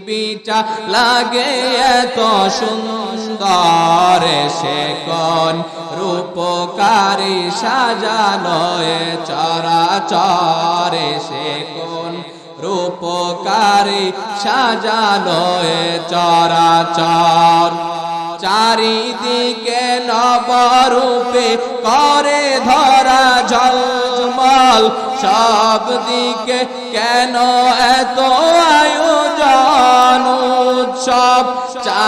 বিচা লাগে এত সুন্দর সে কোন রূপকারী সাজানো এ চরাচরে সে কোন রূপকারী সাজানো এ চরাচর। চারিদিকে নবরূপে করে ধরা ঝলমল সব দিকে কেন এত আয়োজন?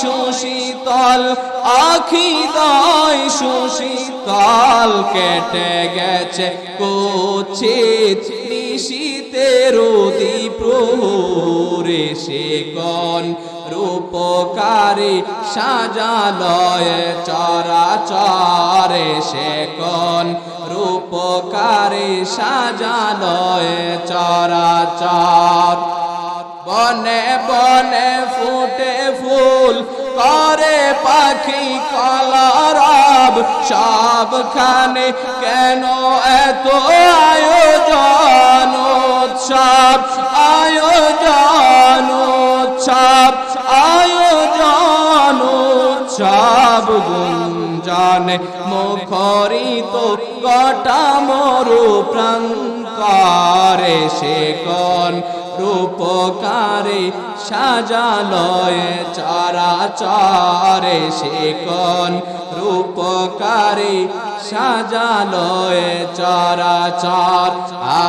সুশীতল, আখি দয় সুশীতল, কেটে গেছে কুচিত নিশীতের দীপ প্রহরে সে কন রূপকারী সাজালয় চরাচরে সে কন রূপকারী সাজালয় চরাচর বনে বনে ফুটে ফুল করে পাখি কলরব সবখানে কেন এত আয়োজন, উৎসব আয়োজন উৎসব আয়োজন, উৎসব গুঞ্জনে মুখরিত কটা মরু প্রান্তরে সে কন রূপকারে সাজালয় চরাচরে সে কন রূপকারে সাজালয় চরাচর।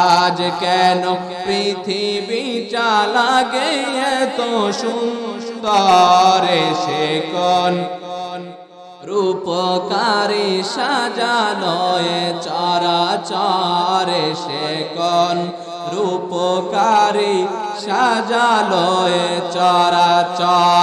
আজ কেন পৃথিবী চালাগে এত সুন্দর সে কন রূপকারে সাজালয় চরাচরে সে কন রূপকারে সাজালয় চরাচর।